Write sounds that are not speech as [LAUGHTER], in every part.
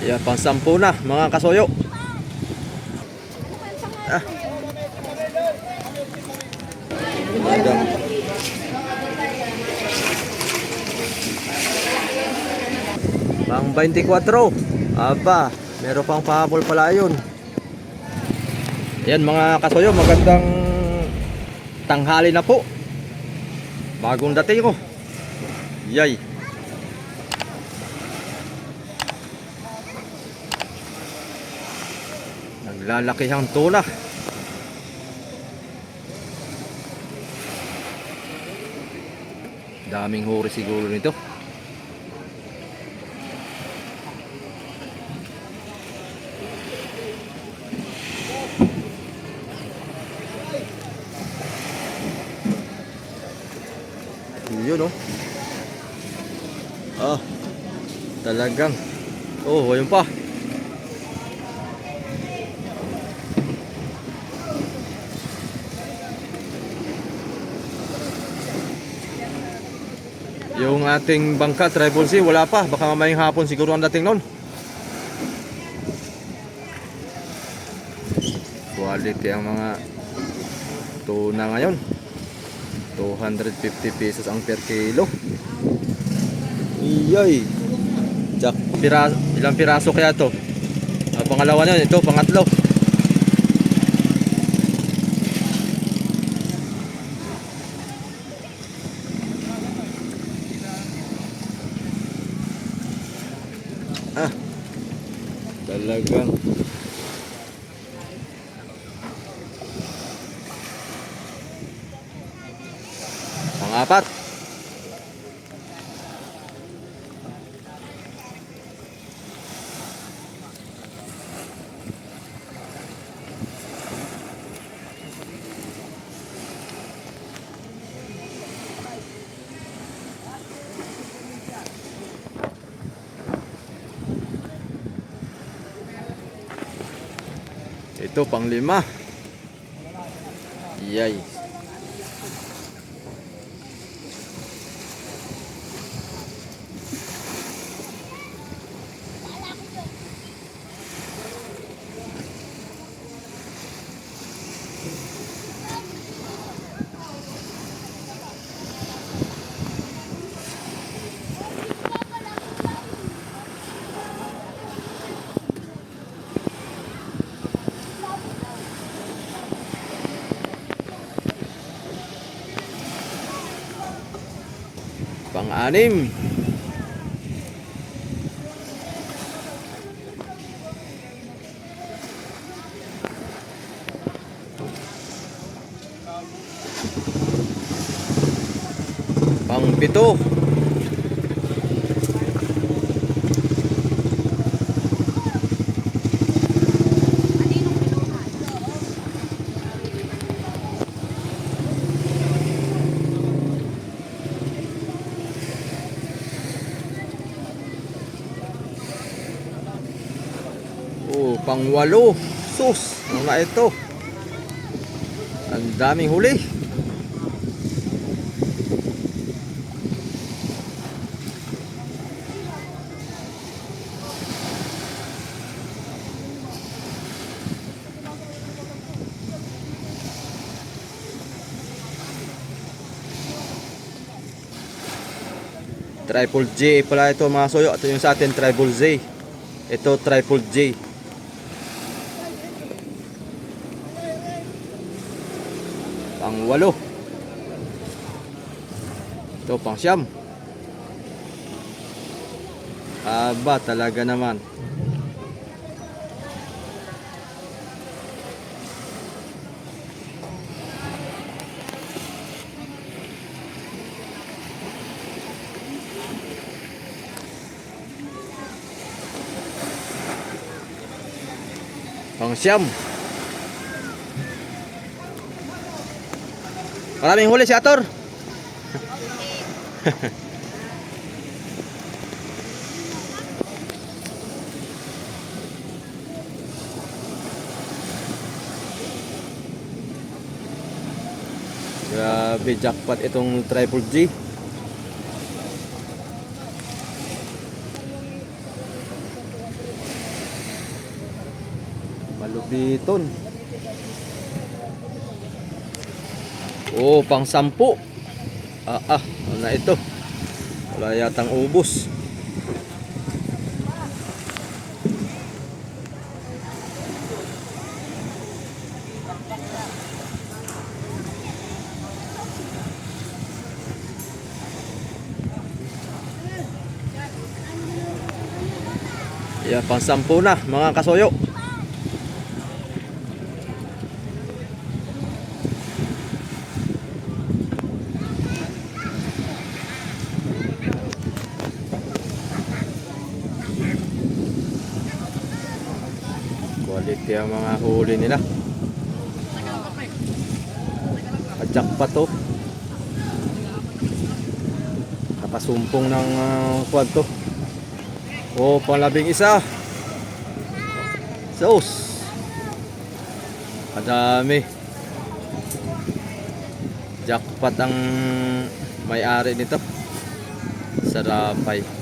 Yan, pang sampu na, mga kasoyo. Ah. Pang 24. Aba, meron pang pahabol pala yun. Yan mga kasoyo, magandang tanghali na po. Bagong dating ko. Yay. Naglalaki ang tuna. Daming huri siguro nito. Yun oh. Ah. Talagang. Oh, ayun pa. Ating bangka, Tribal C, wala pa. Baka mamayang hapon siguro ang dating nun. Quality ang mga tuna ngayon. 250 pesos ang per kilo. Iyay. Jack, pira, ilang piraso kaya to? Ah, pangalawa na. Ito, pangatlo. Ah, talagang Pangapat. Ito pang lima. Yay. Pang-anim. Pang-pito. Oh, pang-walo. Sus, na ito? Ang daming huli. Triple J pala ito mga soyo. Ito yung sa atin Triple Z. Ito Triple J. Pang walo. Ito pang siyam. Aba talaga naman. Pang siyam. Maraming huli si Ator. [LAUGHS] Grabe jackpot itong Triple G. Malubiton. Oh, pang sampu. Ah, ah, ano na ito? Wala yatang ubos. Yeah, pang sampu na mga kasoyo. Quality ang mga huli nila. Kadyak pa to. Nakasumpong ng uh, quad to. Oh, panglabing isa. Sauce. Kadami. Jackpot ang may-ari nito. Sarapay.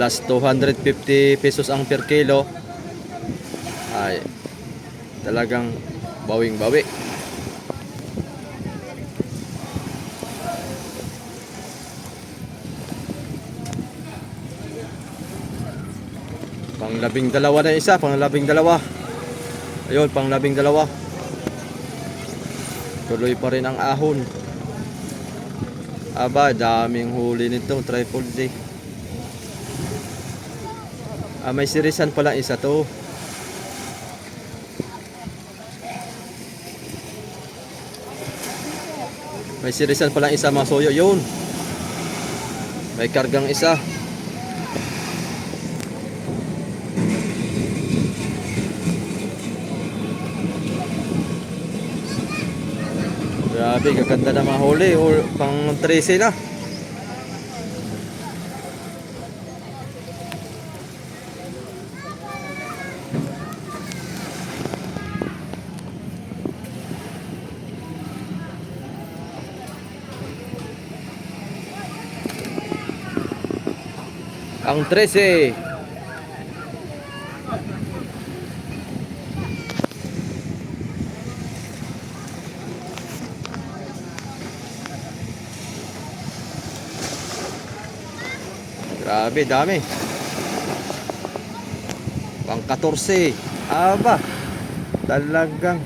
Plus 250 pesos ang per kilo. Ay, talagang bawing-bawi. Pang labing dalawa na isa, pang labing dalawa. Ayun, pang labing dalawa. Tuloy pa rin ang ahon. Aba, daming huli nito, triple J. Ah, may sirisan pala isa to. May sirisan pala isa mga soyo, yun. May kargang isa. Grabe, gaganda ng mga huli. Or pang 13 na. Ang 13. Grabe, dami. Pang 14. Aba. Talagang.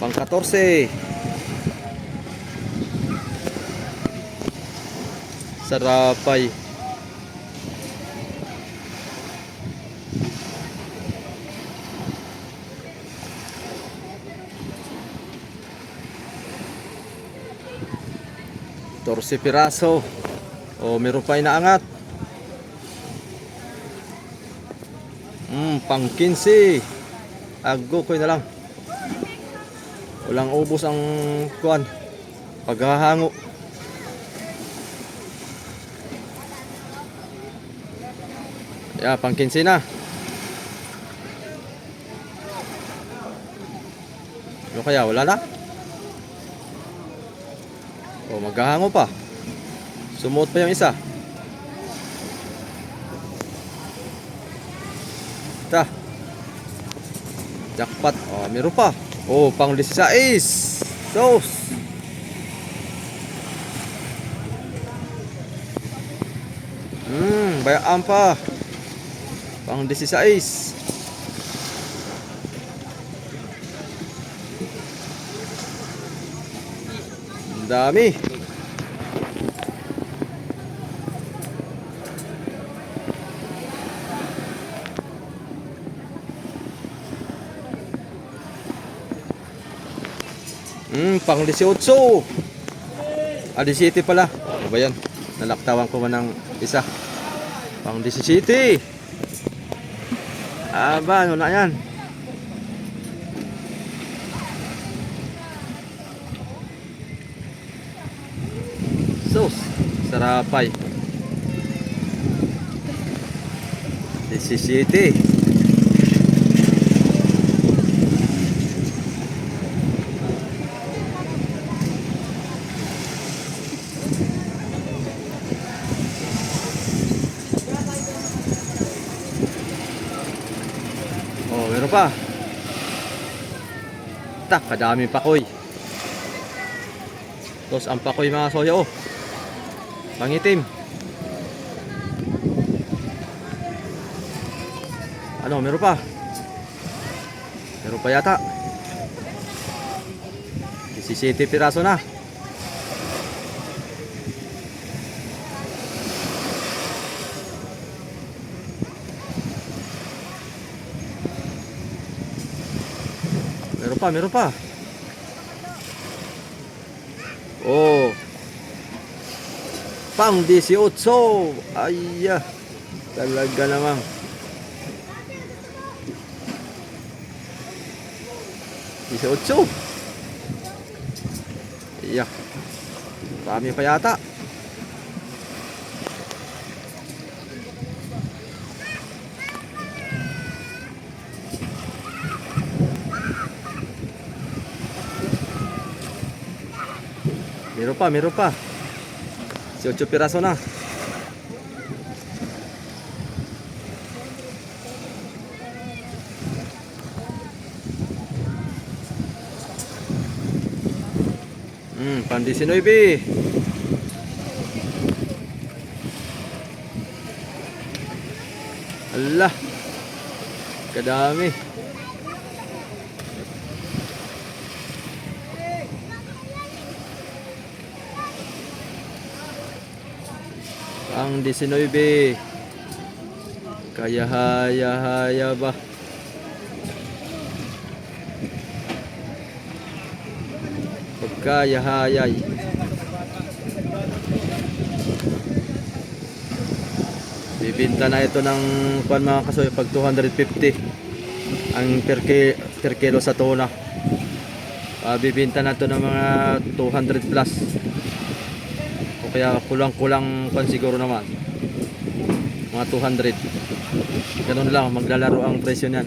Pang 14. Sarapay. Torse piraso. O meron pa inaangat. Hmm, pang 15. Ago ko na lang. Walang ubos ang kuan. Paghahango. Yeah, pang 15 na. Ano kaya? Wala na? O, maghahango pa. Sumuot pa yung isa. Ta. Jackpot. O, meron pa. O, pang 16. Sauce. Hmm, bayaan pa. Pang 16. Ang dami. Hmm, pang 18. Ah, 17 pala. Ano ba yan? Nalaktawan ko man ng isa. Pang 17. Aba, ano na yan? Sus, sarapay. 17. Pa. Tak, kadami pakoy. Tapos ang pakoy mga soya oh. Mangitim. Ano, meron pa? Meron pa yata. 17 piraso na. Pa, meron pa. Oh. Pang 18. Ay, talaga namang. Dieciocho. Iya. Dami pa yata. Meron pa, meron pa. 18 piraso na. Hmm, pan 19. Allah. Kadami. Ang 19. Kaya haya haya ba? Pagkaya hayay. Bibinta na ito ng kuan mga kasoy pag 250 ang per, per kilo sa tuna. Ah, bibinta na ito ng mga 200 plus. Kaya kulang-kulang kuan siguro naman. Mga 200. Ganun lang maglalaro ang presyo niyan.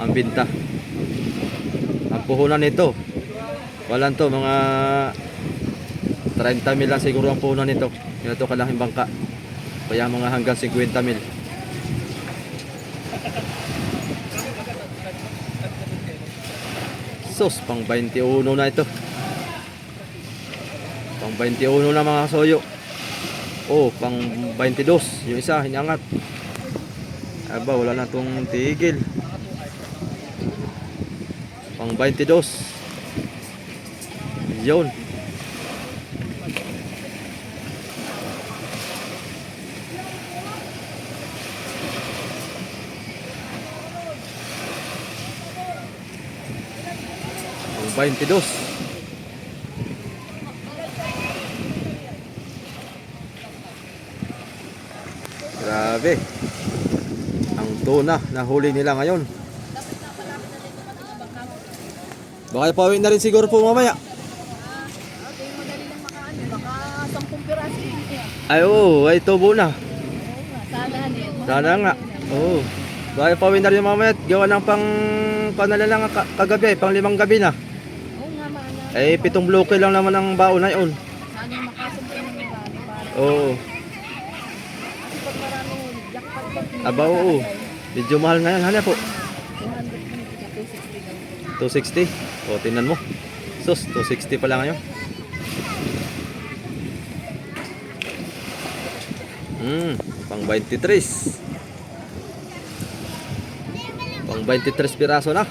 Ang binta. Ang puhunan nito. Walan to mga 30 mil lang siguro ang puhunan nito. Yun ito kalaking bangka. Kaya mga hanggang 50 mil. Sus, pang 21 na ito. Pang 21 na mga soyo. Oh, pang 22. Yung isa, hinangat. Aba, wala na itong tigil. Pang 22. Yun. Pang 22. Grabe. Ang tuna na huli nila ngayon. Baka pauwi na rin siguro po mamaya. Ay oo, ay tubo na. Sana nga. Oo. Baka pauwi na rin mamaya. Gawa ng pang panala lang ka- kagabi, pang limang gabi na. Eh, pitong bloke lang naman ang baon na yun. Oo. Kasi pag marami jackpot pag Aba, oo. Medyo mahal ngayon. Hala po. 200 minutes, 260 lang. 260. O, tingnan mo. Sus, 260 pala ngayon. Hmm, pang 23. Pang 23 piraso na.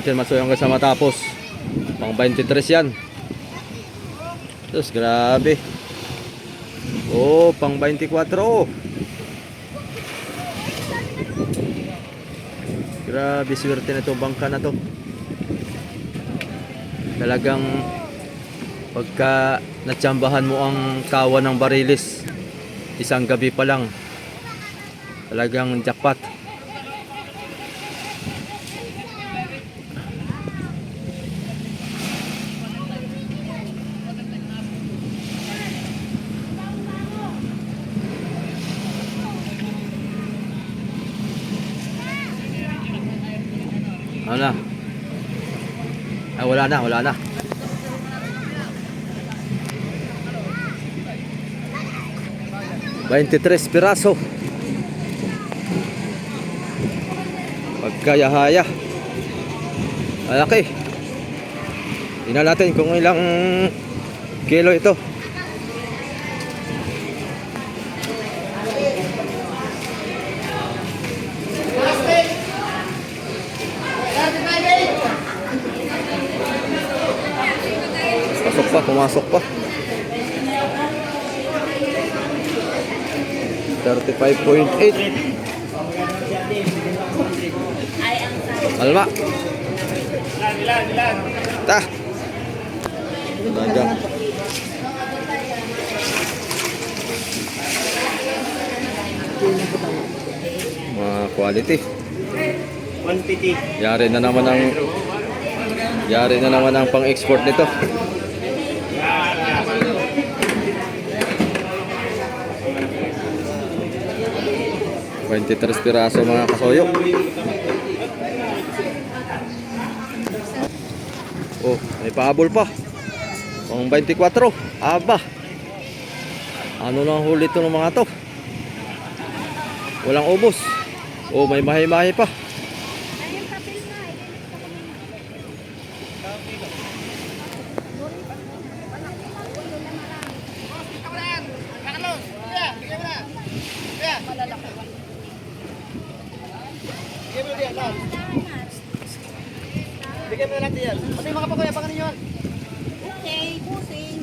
Natin masuyo hanggang sa matapos. Pang 23 yan. Tapos grabe. Oh, pang 24. oh. Grabe swerte na to bangka na to. Talagang pagka natsambahan mo ang kawan ng barilis isang gabi pa lang talagang jackpot. Ano na? Ay, wala na, wala na. Baintitres piraso. Pagkayahaya. Malaki. Tingnan natin kung ilang kilo ito. Pa, pumasok pa. 35.8 Alma. Ta. Dagang Mga quality. Quantity. Yari na naman ang Yari na naman ang pang-export nito Twenty-tres piraso mga kasoyo. Oh, may pahabol pa. Pang 24. Aba. Ano na huli ito ng mga to? Walang ubos. Oh, may mahi-mahi pa. Bigyan mo na natin yan. Ano yung mga pakuya, baka ninyo? Okay, busing.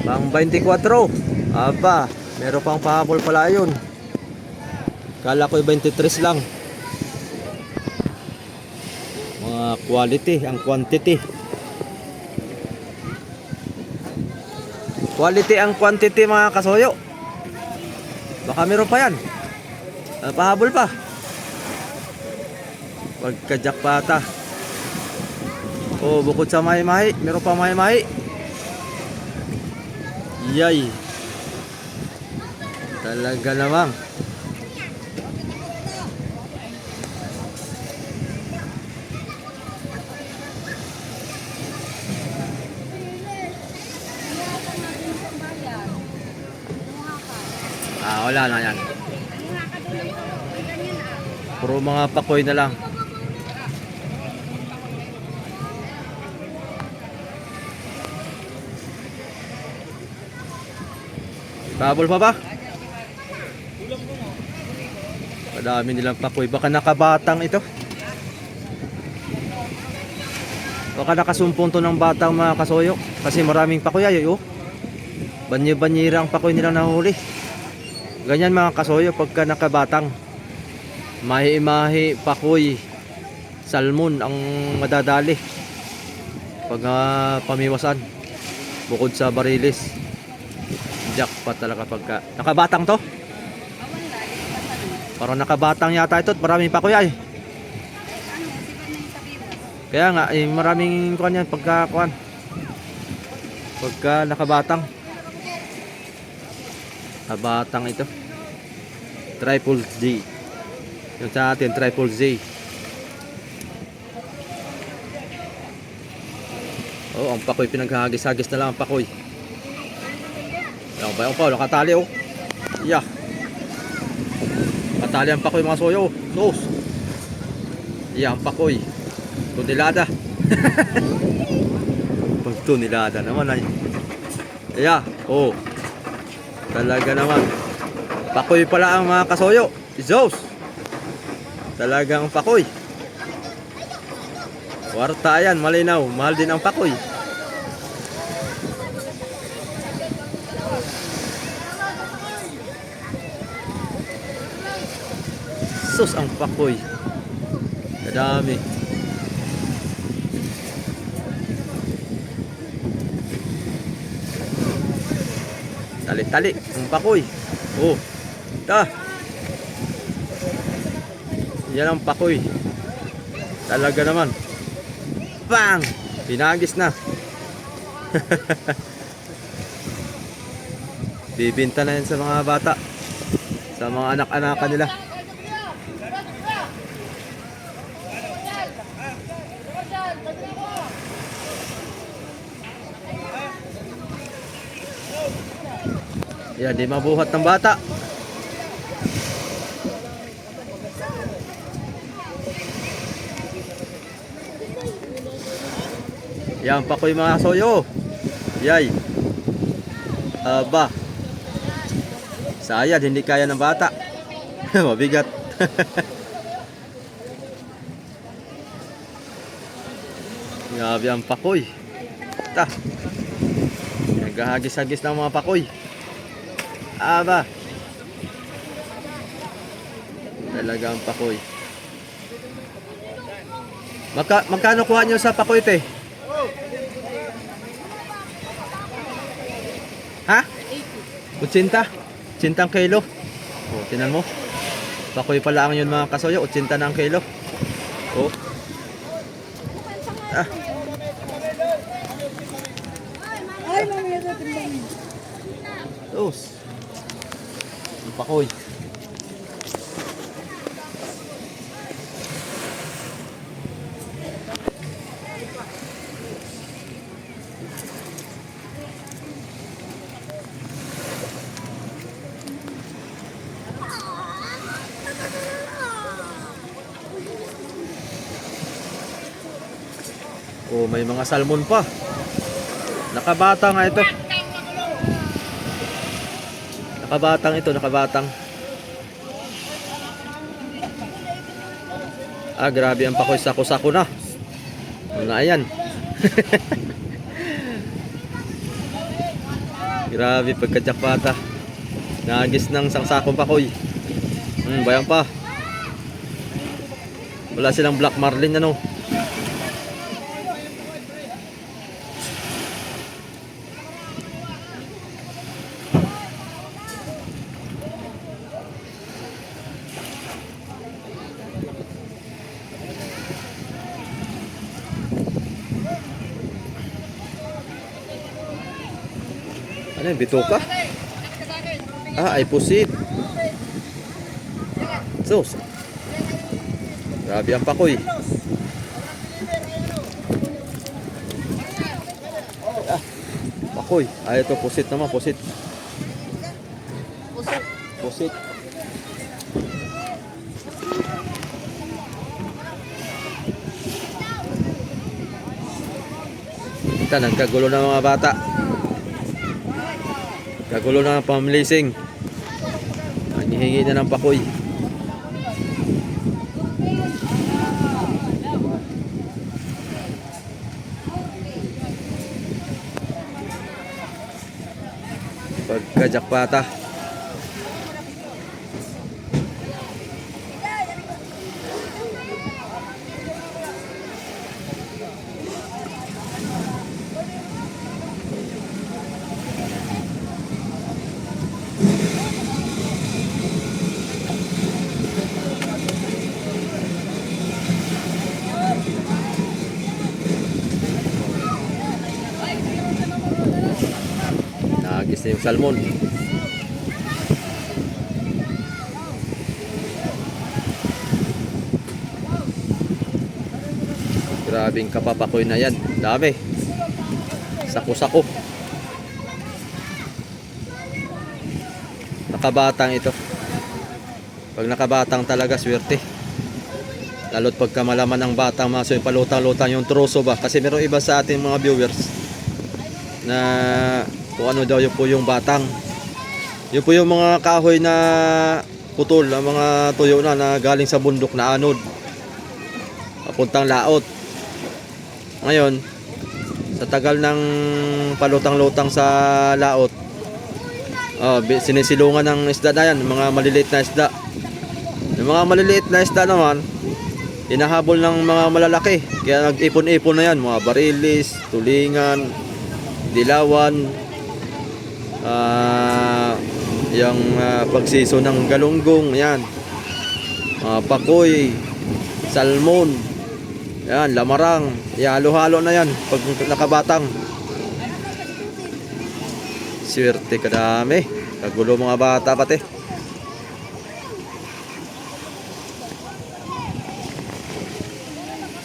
Pang 24. Aba, meron pang pahabol pala yun. Kala ko 23 lang. Mga quality, ang quantity. Quality ang quantity mga kasoyo. Baka meron pa yan. Ah, pahabol pa. Pagka-jackpata. Oh, bukod sa mahi-mahi, meron pa mahi-mahi. Yay. Talaga namang. Ah, wala na yan. Puro mga pakoy na lang. Babol pa ba? Madami nilang pakoy. Baka nakabatang ito. Baka nakasumpong to ng batang mga kasoyo. Kasi maraming pakoy ay oh. Banyo-banyira ang pakoy nilang nahuli. Ganyan mga kasoyo pagka nakabatang. Mahi-mahi, pakoy, salmon ang madadali. Pag ah, pamiwasan. Bukod sa barilis. Jackpot talaga pagka. Nakabatang to? Parang nakabatang yata ito at maraming pakoy ay. Kaya nga, eh, maraming kuan yan pagka kuan. Pagka nakabatang. Kabatang ito. Triple D. Yung sa atin, Triple Z. Oh, ang pakoy pinaghagis-hagis na lang ang pakoy. Yan ba yung pa, nakatali oh. Yeah. Nakatali ang pakoy mga soyo. Sus. Yeah, ang pakoy. Tunilada. [LAUGHS] Pag tunilada naman ay. Yeah, oh. Talaga naman. Pakoy pala ang mga kasoyo. Zeus. Talagang pakoy. Warta yan, malinaw. Mahal din ang pakoy. Sus ang pakoy. Kadami. Tali-tali ang pakoy. Oh. Ta. Yan ang pakoy. Talaga naman. Bang! Pinagis na. [LAUGHS] Bibinta na yan sa mga bata. Sa mga anak-anakan nila. Yan, di mabuhat ng bata. Yan pa ko yung mga soyo. Yay. Aba. Sayad, hindi kaya ng bata. [LAUGHS] Mabigat. [LAUGHS] Grabe ang pakoy. Ta. Naghahagis-hagis ng mga pakoy. Aba. Talaga ang pakoy. Magka, magkano kuha nyo sa pakoy, te? Ha? 80. 80 ang kilo. O, tinan mo. Pakoy pa lang yun mga kasoyo. 80 na ang kilo. O. Ah. Ay. Ang pakoy. Oh, may mga salmon pa. Nakabata nga ito. Nakabatang ito, nakabatang. Ah, grabe ang pakoy sako-sako na. Ano na yan? [LAUGHS] grabe pagkatsak Nagis ng sangsakong pakoy. Hmm, bayang pa. Wala silang black marlin ano. Bituka? Ah, ay pusit. Sus. Grabe ang pakoy. Ah, pakoy. Ay, ito pusit naman, pusit. Pusit. Ito, nagkagulo ng mga bata. Kagulo na ang pamlising. Ang hihingi na ng pakoy. Pagkajakpata. Nagis na yung salmon. Grabing kapapakoy na yan. Dami. Sako-sako. Nakabatang ito. Pag nakabatang talaga, swerte. Lalo't pagka malaman ng batang maso palutang-lutang yung troso ba. Kasi meron iba sa ating mga viewers na kung ano daw yun po yung batang. Yun po yung mga kahoy na putol, ang mga tuyo na na galing sa bundok na anod. Papuntang laot. Ngayon, sa tagal ng palutang-lutang sa laot, oh, sinisilungan ng isda na yan, mga maliliit na isda. Yung mga maliliit na isda naman, hinahabol ng mga malalaki. Kaya nag-ipon-ipon na yan, mga barilis, tulingan, dilawan, ah yung ah, pagsiso ng galunggong, yan. Ah, pakoy, salmon, yan, lamarang, halo-halo na yan pag nakabatang. Swerte kadami. Kagulo mga bata pati.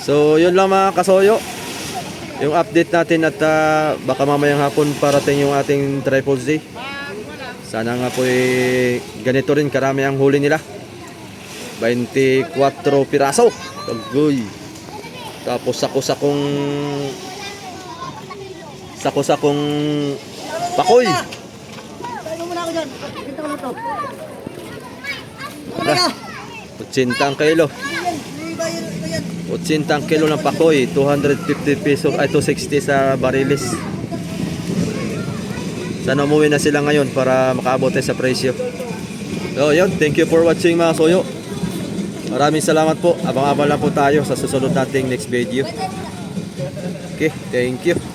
So, yun lang mga kasoyo yung update natin at ah, baka mamayang hapon parating yung ating Triple Z sa Sana nga po eh, ganito rin karami ang huli nila. 24 piraso. Tagoy. Tapos sako-sakong sako-sakong pakoy. Ah, 80 ang kilo. Iba yan, iba yan. 80 ang kilo ng pakoy, 250 pesos, ay 260 sa barilis. Sana umuwi na sila ngayon para makaabot sa presyo. So yun, thank you for watching mga soyo. Maraming salamat po. Abang-abang lang po tayo sa susunod nating next video. Okay, thank you.